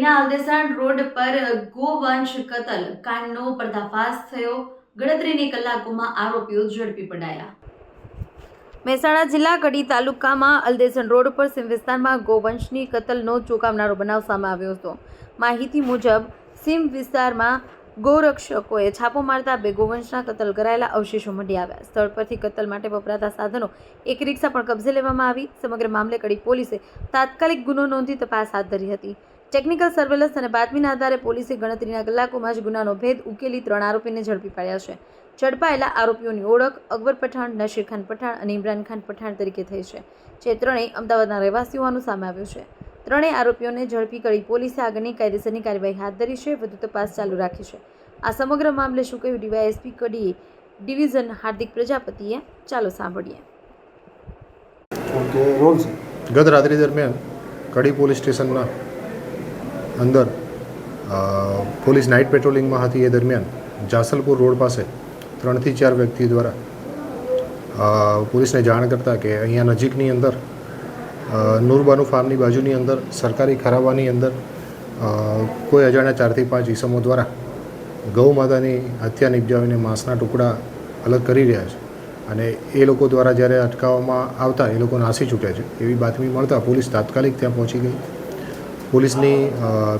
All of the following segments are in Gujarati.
માંડવીના અલદેસાણ રોડ પર ગોવંશ કતલ. કાંડનો પર્દાફાશ થયો. ગણતરીની કલાકોમાં આરોપીઓ ઝડપી પડાયા. મહેસાણા જિલ્લા કડી તાલુકામાં અલદેસણ રોડ પર સીમ વિસ્તારમાં ગોવંશની કતલનો ચોંકાવનારો બનાવ સામે આવ્યો હતો. માહિતી મુજબ સીમ વિસ્તારમાં ગોરક્ષકોએ છાપો મારતા બે ગોવંશના કતલ કરાયેલા અવશેષો મળી આવ્યા. સ્થળ પરથી કતલ માટે વપરાતા સાધનો, એક રિક્ષા પણ કબજે લેવામાં આવી. સમગ્ર મામલે કડી પોલીસે તાત્કાલિક ગુનો નોંધી તપાસ હાથ ધરી હતી. ટેકનિકલ સર્વેલન્સ અને બાતમીના આધારે પોલીસે ગણતરીના કલાકોમાં જ ગુનાનો ભેદ ઉકેલી ત્રણ આરોપીને ઝડપી પાડ્યા છે. ઝડપાયેલા આરોપીઓની ઓળખ અકબર પઠાણ નશીર ખાન પઠાણ અને ઇમરાન ખાન પઠાણ તરીકે થઈ છે જે ત્રણેય અમદાવાદના રહેવાસી હોવાનું સામે આવ્યું છે. ત્રણેય આરોપીઓને ઝડપી કરી પોલીસે આગળની કાયદેસરની કાર્યવાહી હાથ ધરી છે વધુ તપાસ ચાલુ રાખી છે. આ સમગ્ર મામલે શું કહ્યું? ડીવાયએસપી કડીએ ડિવિઝન હાર્દિક પ્રજાપતિએ ચાલો સાંભળીએ. ઓકે રોલ છે. ગત રાત્રિ દરમિયાન કડી પોલીસ સ્ટેશનના અંદર પોલીસ નાઇટ પેટ્રોલિંગમાં હતી એ દરમિયાન, જાસલપુર રોડ પાસે ત્રણથી ચાર વ્યક્તિ દ્વારા પોલીસને જાણ કરતા કે અહીંયા નજીકની અંદર નૂરબાનુ ફાર્મની બાજુની અંદર, સરકારી ખરાવાની અંદર કોઈ અજાણ્યા ચારથી પાંચ ઈસમો દ્વારા ગૌ માતાની હત્યા નિપજાવીને માંસના ટુકડા અલગ કરી રહ્યા છે. અને એ લોકો દ્વારા જ્યારે અટકાવવામાં આવતા, એ લોકો નાસી છૂટ્યા છે. એવી બાતમી મળતા પોલીસ તાત્કાલિક ત્યાં પહોંચી ગઈ. પોલીસની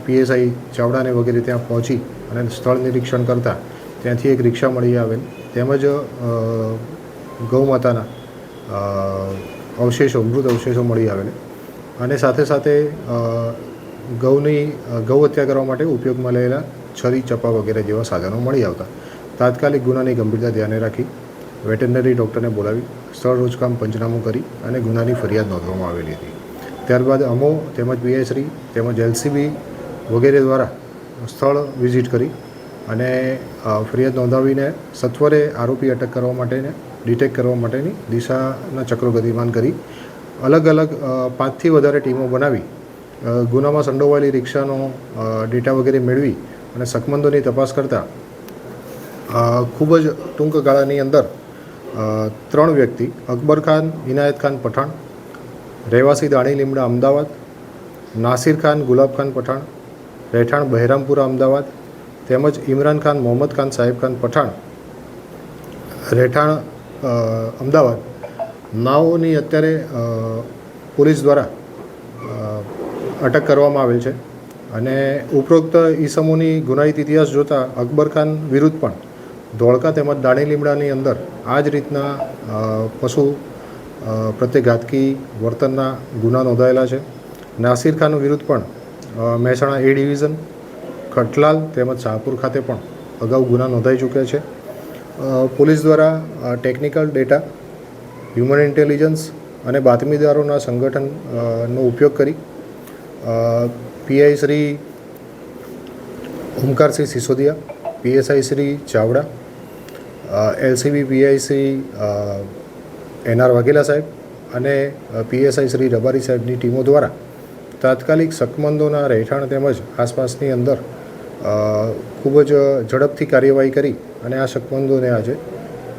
પીએસઆઈ ચાવડાને વગેરે ત્યાં પહોંચી અને સ્થળ નિરીક્ષણ કરતાં ત્યાંથી એક રિક્ષા મળી આવેલ. તેમજ ગૌમાતાના અવશેષો મૃત અવશેષો મળી આવેલ. અને સાથે સાથે ગૌની ગૌ હત્યા કરવા માટે ઉપયોગમાં લેલા છરી ચપ્પા વગેરે જેવા સાધનો મળી આવતા. તાત્કાલિક ગુનાની ગંભીરતા ધ્યાને રાખી વેટરનરી ડૉક્ટરને બોલાવી, સ્થળ રોજકામ પંચનામું કરી અને ગુનાની ફરિયાદ નોંધવામાં આવેલી હતી. ત્યારબાદ અમો તેમજ પીએસરી તેમજ એલસીબી વગેરે દ્વારા સ્થળ વિઝિટ કરી અને ફરિયાદ નોંધાવીને સત્વરે આરોપી અટક કરવા માટેને ડિટેક કરવા માટેની દિશાના ચક્રો ગતિમાન કરી અલગ અલગ પાંચથી વધારે ટીમો બનાવી ગુનામાં સંડોવાયેલી રિક્ષાનો ડેટા વગેરે મેળવી અને સકમંદોની તપાસ કરતાં ખૂબ જ ટૂંક ગાળાની અંદર ત્રણ વ્યક્તિ, અકબર ખાન ઇનાયત ખાન પઠાણ રહેવાસી દાણી લીમડા અમદાવાદ, નાસિર ખાન, ગુલાબ ખાન પઠાણ, રહેઠાણ બહેરામપુરા અમદાવાદ, તેમજ ઇમરાન ખાન, મોહમ્મદ ખાન, સાહેબ ખાન પઠાણ. રહેઠાણ અમદાવાદ. નાઓની અત્યારે પોલીસ દ્વારા અટક કરવામાં આવેલ છે. અને ઉપરોક્ત ઈસમોની ગુનાહિત ઇતિહાસ જોતાં અકબર ખાન વિરુદ્ધ પણ ધોળકા તેમજ દાણી લીમડાની અંદર આ જ રીતના પશુ અ, પ્રત્યે વર્તનના ગુના નોંધાયેલા છે. નાસિર ખાન વિરુદ્ધ પણ મહેસાણા એ ડિવિઝન ખટલાલ તેમજ શાહપુર ખાતે પણ અગાઉ ગુના નોંધાઈ ચૂક્યા છે. પોલીસ દ્વારા ટેકનિકલ ડેટા હ્યુમન ઇન્ટેલિજન્સ અને બાતમીદારોના સંગઠન નો ઉપયોગ કરી PI Shri Omkarsinh Sisodiya PSI Shri Chavda LCB PI Shri N R સાહેબ અને પીએસઆઈ શ્રી રબારી સાહેબની ટીમો દ્વારા તાત્કાલિક શકમંદોના રહેઠાણ તેમજ આસપાસની અંદર ખૂબ જ ઝડપથી કાર્યવાહી કરી અને આ શકમંદોને આજે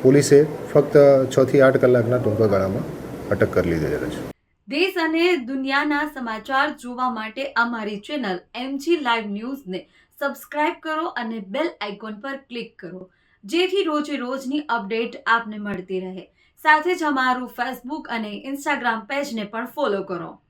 પોલીસે ફક્ત છથી આઠ કલાકના ટૂંકા ગાળામાં અટક કરી લીધેલા છે. દેશ અને દુનિયાના સમાચાર જોવા માટે અમારી ચેનલ એમજી લાઈવ ન્યૂઝને સબસ્ક્રાઇબ કરો અને બેલ આઇકોન પર ક્લિક કરો. જેથી રોજે રોજની અપડેટ આપને મળતી રહે. સાથે જ અમારું ફેસબુક અને ઇન્સ્ટાગ્રામ પેજને પણ ફોલો કરો.